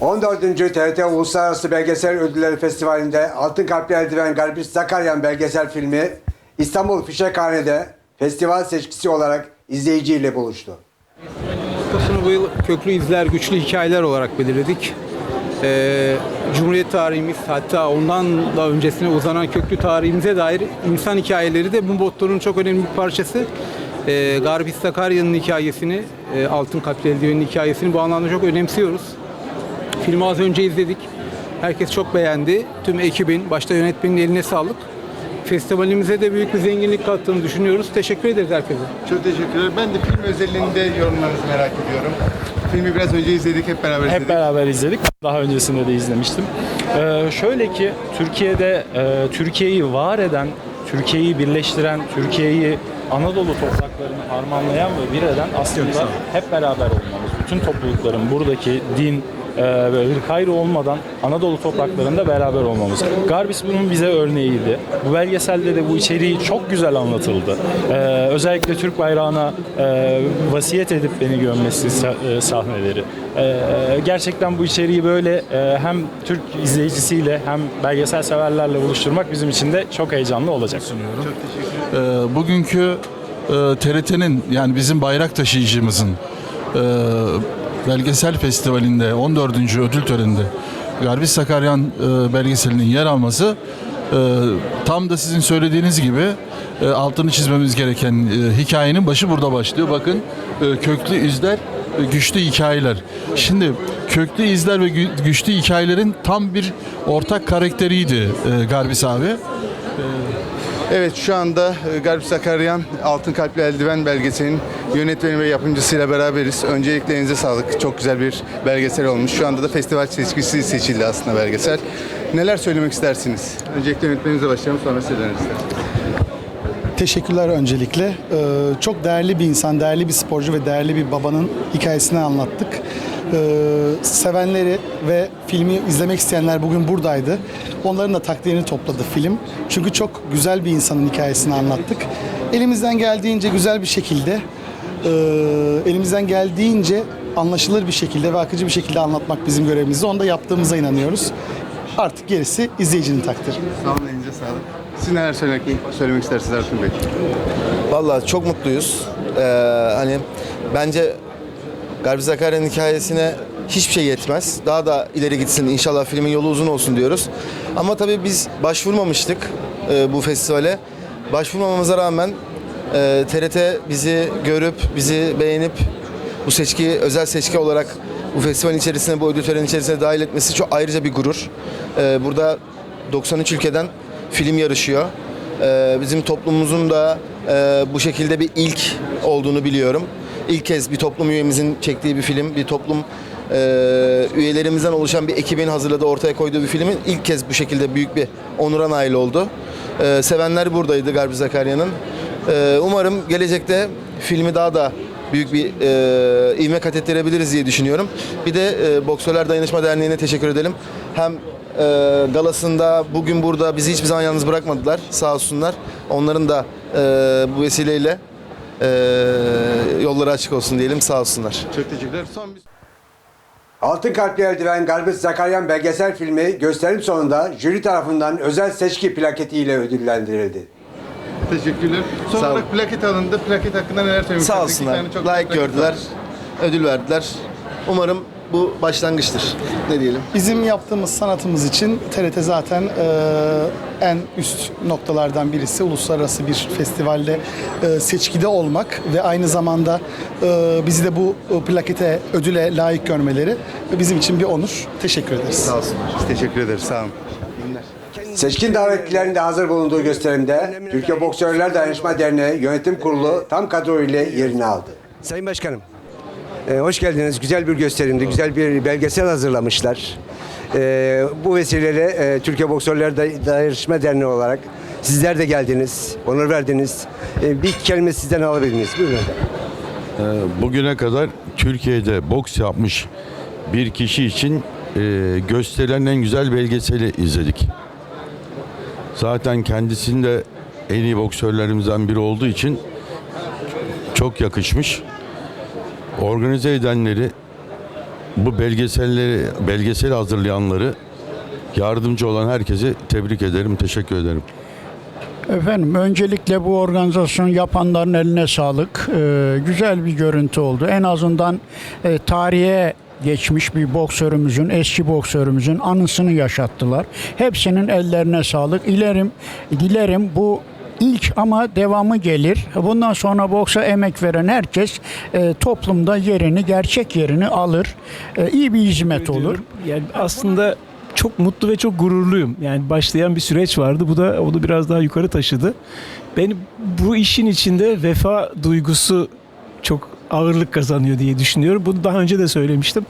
14. TRT Uluslararası Belgesel Ödülleri Festivali'nde Altın Kalpli Eldiven Garbis Sakaryan belgesel filmi İstanbul Fişekhane'de festival seçkisi olarak izleyiciyle buluştu. Motosunu bu yıl köklü izler, güçlü hikayeler olarak belirledik. Ee, Cumhuriyet tarihimiz hatta ondan da öncesine uzanan köklü tarihimize dair insan hikayeleri de bu mottonun çok önemli bir parçası. Ee, Garbis Sakarya'nın hikayesini, e, Altın Kalpli Eldiven'in hikayesini bu anlamda çok önemsiyoruz. Filmi az önce izledik. Herkes çok beğendi. Tüm ekibin, başta yönetmenin eline sağlık. Festivalimize de büyük bir zenginlik kattığını düşünüyoruz. Teşekkür ederiz herkese. Çok teşekkürler. Ben de film özelliğinde yorumlarınızı merak ediyorum. Filmi biraz önce izledik, hep beraber izledik. Hep beraber izledik. Daha öncesinde de izlemiştim. Ee, şöyle ki Türkiye'de e, Türkiye'yi var eden, Türkiye'yi birleştiren, Türkiye'yi Anadolu topraklarını harmanlayan ve bir eden aslında hep beraber olmamız. Bütün toplulukların buradaki din e, ve ırk ayrı olmadan Anadolu topraklarında beraber olmamız. Garbis bunun bize örneğiydi. Bu belgeselde de bu içeriği çok güzel anlatıldı. Ee, özellikle Türk bayrağına e, vasiyet edip beni gömmesi e, sahneleri. Ee, gerçekten bu içeriği böyle e, hem Türk izleyicisiyle hem belgesel severlerle buluşturmak bizim için de çok heyecanlı olacak. Ee, bugünkü e, TRT'nin yani bizim bayrak taşıyıcımızın belgesel festivalinde 14. ödül töreninde Garbis Sakaryan e, belgeselinin yer alması e, tam da sizin söylediğiniz gibi e, altını çizmemiz gereken hikayenin başı burada başlıyor. Bakın köklü izler güçlü hikayeler. Şimdi köklü izler ve gü- güçlü hikayelerin tam bir ortak karakteriydi Garbis abi. Evet, şu anda e, Garip Sakaryan Altın Kalpli Eldiven belgeselinin yönetmeni ve yapımcısıyla beraberiz. Öncelikle elinize sağlık. Çok güzel bir belgesel olmuş. Şu anda da festival seçkisi seçildi aslında belgesel. Neler söylemek istersiniz? Öncelikle yönetmenimize başlayalım, sonra size döneriz. Teşekkürler öncelikle. Ee, çok değerli bir insan, değerli bir sporcu ve değerli bir babanın hikayesini anlattık. Ee, sevenleri ve filmi izlemek isteyenler bugün buradaydı. Onların da takdirini topladı film. Çünkü çok güzel bir insanın hikayesini anlattık. Elimizden geldiğince güzel bir şekilde, e, elimizden geldiğince anlaşılır bir şekilde ve akıcı bir şekilde anlatmak bizim görevimizdi. Onu da yaptığımıza inanıyoruz. Artık gerisi izleyicinin takdiri. Sağ olun, elinize sağlık. Siz neler söylemek, söylemek istersiniz Ertuğrul Bey? Vallahi çok mutluyuz. Ee, hani bence Garbi Zakarya'nın hikayesine hiçbir şey yetmez. Daha da ileri gitsin. İnşallah filmin yolu uzun olsun diyoruz. Ama tabii biz başvurmamıştık e, bu festivale. Başvurmamamıza rağmen e, TRT bizi görüp, bizi beğenip bu seçki, özel seçki olarak bu festivalin içerisine, bu ödül töreninin içerisine dahil etmesi çok ayrıca bir gurur. Ee, burada 93 ülkeden film yarışıyor. Ee, bizim toplumumuzun da e, bu şekilde bir ilk olduğunu biliyorum. İlk kez bir toplum üyemizin çektiği bir film, bir toplum e, üyelerimizden oluşan bir ekibin hazırladığı, ortaya koyduğu bir filmin ilk kez bu şekilde büyük bir onura nail oldu. Ee, sevenler buradaydı Garbi Zakarya'nın. Ee, umarım gelecekte filmi daha da büyük bir e, ivme kat ettirebiliriz diye düşünüyorum. Bir de e, Boksörler Dayanışma Derneği'ne teşekkür edelim. Hem e, galasında bugün burada bizi hiçbir zaman yalnız bırakmadılar sağ olsunlar. Onların da e, bu vesileyle e, yolları açık olsun diyelim sağ olsunlar. Çok teşekkürler. Son bir... Altın Kalpli Eldiven Garbis Sakaryan belgesel filmi gösterim sonunda jüri tarafından özel seçki plaketiyle ödüllendirildi. Teşekkürler. Son Sağ olarak plaket alındı. Plaket hakkında neler söylemek Sağ olsunlar. çok Layık plaket gördüler. var. Ödül verdiler. Umarım bu başlangıçtır. Ne diyelim? Bizim yaptığımız sanatımız için TRT zaten e, en üst noktalardan birisi. Uluslararası bir festivalde e, seçkide olmak ve aynı zamanda e, bizi de bu e, plakete, ödüle layık görmeleri bizim için bir onur. Teşekkür ederiz. Sağ olsunlar. Teşekkür ederiz. Sağ olun. Seçkin davetlilerin de hazır bulunduğu gösterimde Türkiye Boksörler Dayanışma Derneği Yönetim Kurulu tam kadro ile yerini aldı. Sayın Başkanım, e, hoş geldiniz. Güzel bir gösterimdi, güzel bir belgesel hazırlamışlar. E, bu vesileyle e, Türkiye Boksörler Da- Dayanışma Derneği olarak sizler de geldiniz, onur verdiniz. E, bir kelime sizden alabilir miyiz? Buyurun. efendim. Bugüne kadar Türkiye'de boks yapmış bir kişi için e, gösterilen en güzel belgeseli izledik. Zaten kendisinin de en iyi boksörlerimizden biri olduğu için çok yakışmış. Organize edenleri bu belgeselleri belgesel hazırlayanları yardımcı olan herkese tebrik ederim, teşekkür ederim. Efendim öncelikle bu organizasyon yapanların eline sağlık. Ee, güzel bir görüntü oldu. En azından e, tarihe geçmiş bir boksörümüzün, eski boksörümüzün anısını yaşattılar. Hepsinin ellerine sağlık. İlerim, dilerim bu ilk ama devamı gelir. Bundan sonra boksa emek veren herkes e, toplumda yerini, gerçek yerini alır. E, iyi bir hizmet olur. Yani aslında çok mutlu ve çok gururluyum. Yani başlayan bir süreç vardı. Bu da onu biraz daha yukarı taşıdı. Beni bu işin içinde vefa duygusu çok ağırlık kazanıyor diye düşünüyorum. Bunu daha önce de söylemiştim.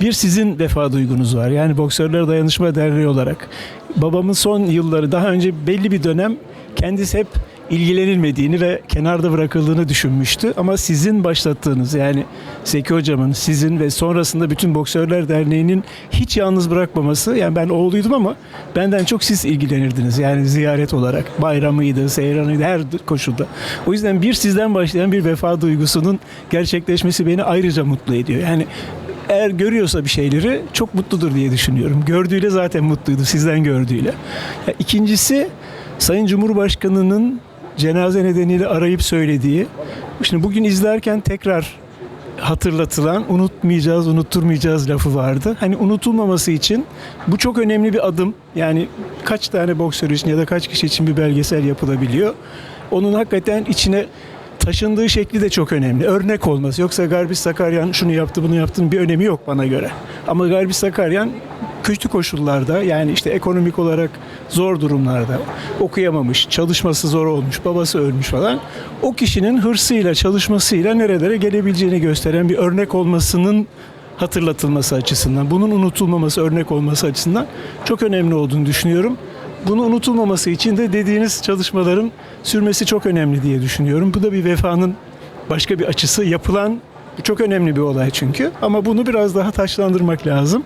Bir sizin vefa duygunuz var. Yani Boksörler Dayanışma Derneği olarak. Babamın son yılları daha önce belli bir dönem kendisi hep ilgilenilmediğini ve kenarda bırakıldığını düşünmüştü. Ama sizin başlattığınız yani Zeki Hocam'ın, sizin ve sonrasında bütün Boksörler Derneği'nin hiç yalnız bırakmaması. Yani ben oğluydum ama benden çok siz ilgilenirdiniz. Yani ziyaret olarak. Bayramıydı, seyranıydı her koşulda. O yüzden bir sizden başlayan bir vefa duygusunun gerçekleşmesi beni ayrıca mutlu ediyor. Yani eğer görüyorsa bir şeyleri çok mutludur diye düşünüyorum. Gördüğüyle zaten mutluydu sizden gördüğüyle. Ya ikincisi Sayın Cumhurbaşkanı'nın cenaze nedeniyle arayıp söylediği. Şimdi bugün izlerken tekrar hatırlatılan unutmayacağız, unutturmayacağız lafı vardı. Hani unutulmaması için bu çok önemli bir adım. Yani kaç tane boksör için ya da kaç kişi için bir belgesel yapılabiliyor. Onun hakikaten içine taşındığı şekli de çok önemli. Örnek olması. Yoksa Garbis Sakaryan şunu yaptı bunu yaptığının bir önemi yok bana göre. Ama Garbis Sakaryan kötü koşullarda yani işte ekonomik olarak zor durumlarda okuyamamış, çalışması zor olmuş, babası ölmüş falan. O kişinin hırsıyla, çalışmasıyla nerelere gelebileceğini gösteren bir örnek olmasının hatırlatılması açısından, bunun unutulmaması, örnek olması açısından çok önemli olduğunu düşünüyorum. Bunu unutulmaması için de dediğiniz çalışmaların sürmesi çok önemli diye düşünüyorum. Bu da bir vefanın başka bir açısı. Yapılan çok önemli bir olay çünkü. Ama bunu biraz daha taşlandırmak lazım.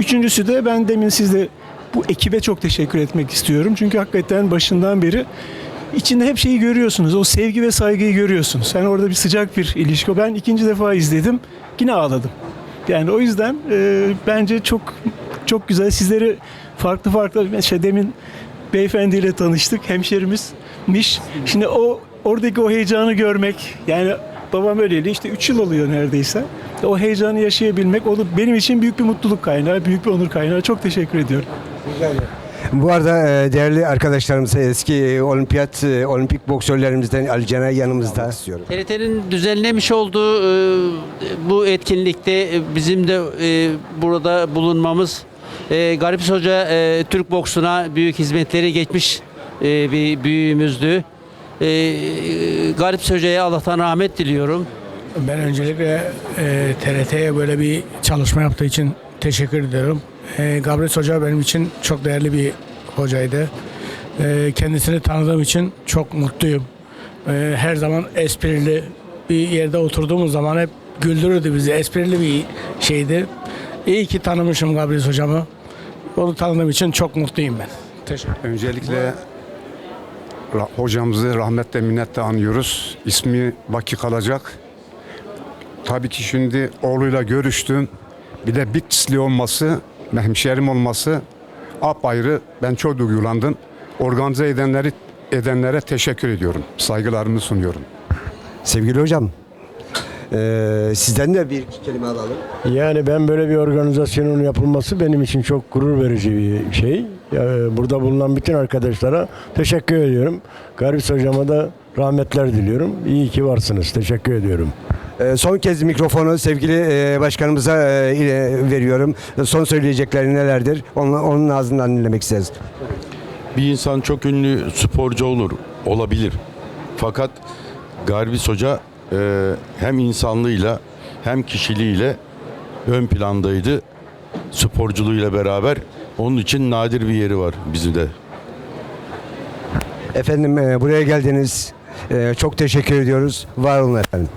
Üçüncüsü de ben demin sizde bu ekibe çok teşekkür etmek istiyorum. Çünkü hakikaten başından beri içinde hep şeyi görüyorsunuz. O sevgi ve saygıyı görüyorsunuz. Yani orada bir sıcak bir ilişki. Ben ikinci defa izledim. Yine ağladım. Yani o yüzden e, bence çok çok güzel. Sizleri farklı farklı mesela demin beyefendiyle tanıştık. Hemşerimizmiş. Şimdi o oradaki o heyecanı görmek yani babam öyleydi işte 3 yıl oluyor neredeyse. O heyecanı yaşayabilmek o da benim için büyük bir mutluluk kaynağı, büyük bir onur kaynağı. Çok teşekkür ediyorum. Bu arada e, değerli arkadaşlarımız eski olimpiyat e, olimpik boksörlerimizden Ali Caner yanımızda. istiyorum. TRT'nin düzenlemiş olduğu e, bu etkinlikte bizim de e, burada bulunmamız e, Garipis Hoca e, Türk boksuna büyük hizmetleri geçmiş e, bir büyüğümüzdü. E, Garipis Hoca'ya Allah'tan rahmet diliyorum. Ben öncelikle e, TRT'ye böyle bir çalışma yaptığı için teşekkür ediyorum. E, Gabriel Hoca benim için çok değerli bir hocaydı. E, kendisini tanıdığım için çok mutluyum. E, her zaman esprili bir yerde oturduğumuz zaman hep güldürürdü bizi. Esprili bir şeydi. İyi ki tanımışım Gabriel Hocamı. Onu tanıdığım için çok mutluyum ben. Teşekkür Öncelikle hocamızı rahmetle minnetle anıyoruz. İsmi baki kalacak. Tabii ki şimdi oğluyla görüştüm. Bir de Bitlisli olması, hemşerim olması apayrı. Ben çok duygulandım. Organize edenleri edenlere teşekkür ediyorum. Saygılarımı sunuyorum. Sevgili hocam e, sizden de bir iki kelime alalım. Yani ben böyle bir organizasyonun yapılması benim için çok gurur verici bir şey. Ya, Burada bulunan bütün arkadaşlara teşekkür ediyorum. Garbis hocama da rahmetler diliyorum. İyi ki varsınız. Teşekkür ediyorum. E, son kez mikrofonu sevgili e, başkanımıza e, ile veriyorum. Son söyleyecekleri nelerdir? Onun, onun ağzından dinlemek isteriz. Bir insan çok ünlü sporcu olur, olabilir. Fakat Garbis Hoca e, hem insanlığıyla hem kişiliğiyle ön plandaydı. Sporculuğuyla beraber. Onun için nadir bir yeri var bizde. Efendim e, buraya geldiniz. E, çok teşekkür ediyoruz. Var olun efendim.